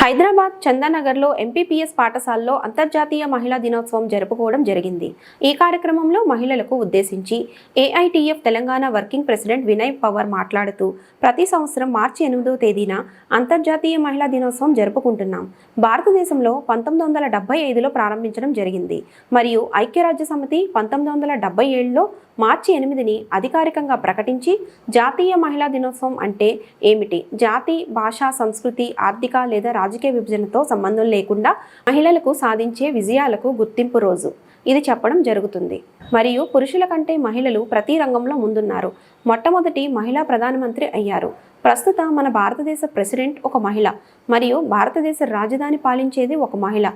Hyderabad చందానగర్లో MPPS పాఠశాలలో అంతర్జాతీయ మహిళా దినోత్సవం జరుపుకోవడం జరిగింది. ఈ కార్యక్రమంలో మహిళలకు ఉద్దేశించి AITF Telangana working president Vinay Pawar మాట్లాడుతూ ప్రతి సంవత్సరం మార్చి ఎనిమిదవ తేదీన అంతర్జాతీయ మహిళా దినోత్సవం జరుపుకుంటున్నాం. భారతదేశంలో పంతొమ్మిది వందల డెబ్బై ఐదులో ప్రారంభించడం జరిగింది. మరియు ఐక్యరాజ్య సమితి పంతొమ్మిది వందల డెబ్బై ఏడులో మార్చి ఎనిమిదిని అధికారికంగా ప్రకటించి జాతీయ మహిళా దినోత్సవం అంటే ఏమిటి? జాతి భాష సంస్కృతి ఆర్థిక లేదా రాజకీయ విభజనతో సంబంధం లేకుండా మహిళలకు సాధించే విజయాలకు గుర్తింపు రోజు. ఇది చెప్పడం జరుగుతుంది. మరియు పురుషుల కంటే మహిళలు ప్రతి రంగంలో ముందున్నారు. మొట్టమొదటి మహిళా ప్రధానమంత్రి అయ్యారు. ప్రస్తుత మన భారతదేశ ప్రెసిడెంట్ ఒక మహిళ. మరియు భారతదేశ రాజధాని పాలించేది ఒక మహిళ.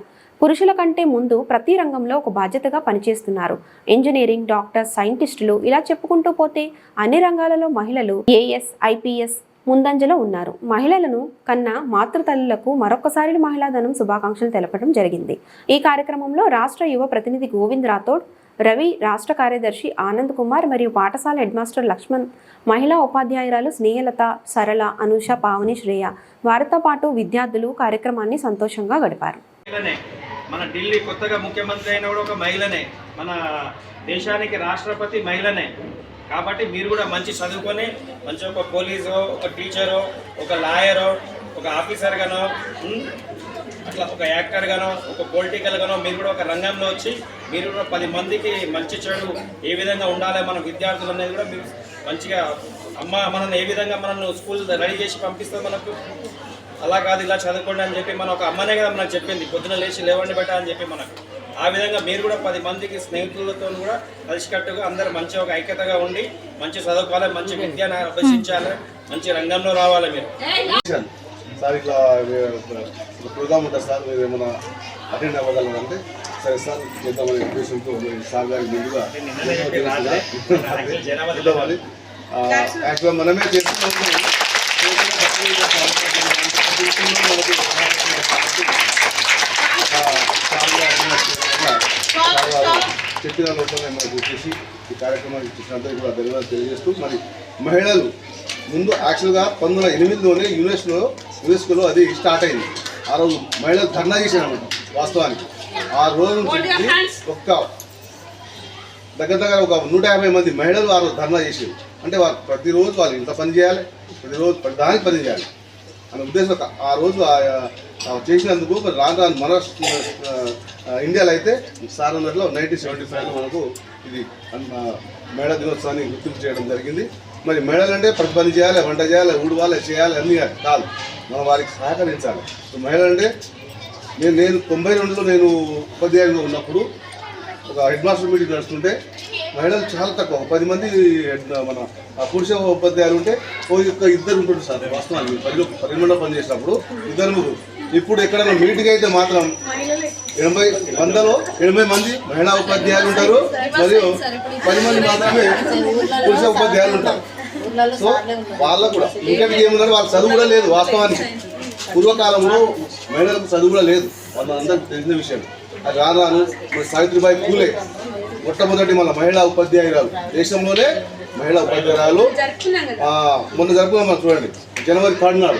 పురుషుల కంటే ముందు ప్రతి రంగంలో ఒక బాధ్యతగా పనిచేస్తున్నారు. ఇంజనీరింగ్ డాక్టర్ సైంటిస్టులు ఇలా చెప్పుకుంటూ పోతే అన్ని రంగాలలో మహిళలు ఏఎస్ ఐపీఎస్ ముందంజలో ఉన్నారు. మహిళలను కన్నా మాతృతల్లులకు మరొకసారి మహిళా ధనం శుభాకాంక్షలు తెలపడం జరిగింది. ఈ కార్యక్రమంలో రాష్ట్ర యువ ప్రతినిధి గోవింద్ రాథోడ్ రవి రాష్ట్ర కార్యదర్శి ఆనంద్ కుమార్ మరియు పాఠశాల హెడ్ మాస్టర్ లక్ష్మణ్ మహిళా ఉపాధ్యాయురాలు స్నేహలత సరళ అనుష పావని శ్రేయ. వారితో పాటు విద్యార్థులు కార్యక్రమాన్ని సంతోషంగా గడిపారు. మన ఢిల్లీ కొత్తగా ముఖ్యమంత్రి అయిన కూడా ఒక మహిళనే. మన దేశానికి రాష్ట్రపతి మహిళనే. కాబట్టి మీరు కూడా మంచి చదువుకొని మంచి ఒక పోలీసో ఒక టీచరో ఒక లాయరో ఒక ఆఫీసర్ గానో అట్లా ఒక యాక్టర్గానో ఒక పొలిటికల్గానో మీరు కూడా ఒక రంగంలో వచ్చి మీరు కూడా పది మందికి మంచి చెడు ఏ విధంగా ఉండాలి మన విద్యార్థులు అనేది కూడా మీరు మంచిగా అమ్మ మనల్ని ఏ విధంగా మనల్ని స్కూల్ రెడీ చేసి పంపిస్తుంది మనకు? అలా కాదు ఇలా చదువుకోండి అని చెప్పి మన ఒక అమ్మనే కదా మనకు చెప్పింది పొద్దున లేచి లేవండి బెట్ట అని చెప్పి మనకు ఆ విధంగా మీరు కూడా పది మందికి స్నేహితులతో కూడా కలిసికట్టుగా అందరు మంచి ఒక ఐక్యతగా ఉండి మంచి చదువుకోవాలి మంచి విద్యను అభ్యసించాలి మంచి రంగంలో రావాలి మీరు. సార్ ఇట్లా ప్రోగ్రామ్ ఉంటుంది సార్ మీరు ఏమైనా అటెండ్ అవ్వగలరు అంటే సరే సార్ చేద్దామనే ఉద్దేశంతో మీరు సార్ గారి ముందుగా యాక్చువల్గా మనమే చేస్తున్నాము చెప్పిన లోపలనే మనకు వచ్చేసి ఈ కార్యక్రమాన్ని ఇచ్చినందుకు కూడా ధన్యవాదాలు తెలియజేస్తూ మరి మహిళలు ముందు యాక్చువల్గా పంతొమ్మిది వందల ఎనిమిదిలోనే యునెస్కోలో యునెస్కోలో అది స్టార్ట్ అయింది ఆ రోజు మహిళలు ధర్నా చేశారన్నమాట వాస్తవానికి ఆ రోజు నుంచి ఒక్క దగ్గర దగ్గర ఒక నూట యాభై మంది మహిళలు ఆ రోజు ధర్నా చేసేవి అంటే వారు ప్రతిరోజు వాళ్ళు ఇంత పని చేయాలి ప్రతిరోజు ప్రతి దానికి పని చేయాలి. అనే ఉద్దేశం ఆ రోజు ఆ- చేసినందుకు రాను రాను మన ఇండియాలో అయితే సార్ అన్నట్లో నైన్టీన్ సెవెంటీ ఫైవ్లో మనకు ఇది ఆ, దినోత్సవాన్ని గుర్తింపు చేయడం జరిగింది. మరి మహిళలంటే ప్రతి పని చేయాలి వంట చేయాలి ఊడవాలి చేయాలి అన్నీ కాదు మనం వారికి సహకరించాలి. సో మహిళలు అంటే నేను నేను తొంభై రెండులో నేను ఉపాధ్యాయులుగా ఉన్నప్పుడు ఒక హెడ్ మాస్టర్ మీటింగ్ నడుస్తుంటే మహిళలు చాలా తక్కువ. పది మంది మన ఆ పురుష ఉపాధ్యాయులు ఉంటే ఓ యొక్క ఇద్దరు ఉంటుంటారు సార్ వాస్తవానికి. పదిలో పన్నెండులో పని చేసినప్పుడు ఇద్దరు ముగ్గురు. ఇప్పుడు ఎక్కడైనా మీటింగ్ అయితే మాత్రం ఎనభై వందలో ఎనభై మంది మహిళా ఉపాధ్యాయులు ఉంటారు. మరియు పది మంది మాత్రమే పురుష ఉపాధ్యాయులు ఉంటారు. సో వాళ్ళకు కూడా ఇంకటి ఏముందంటే వాళ్ళ చదువు కూడా లేదు వాస్తవానికి. పూర్వకాలంలో మహిళలకు చదువు కూడా లేదు. వాళ్ళందరికీ తెలిసిన విషయం. అది రాను సావిత్రిబాయి పూలే మొట్టమొదటి మన మహిళా ఉపాధ్యాయురాలు. దేశంలోనే మహిళా ఉపాధ్యాయురాలు. ఆ, మొన్న జరుపుకున్నాం మనం చూడండి. జనవరి నాడు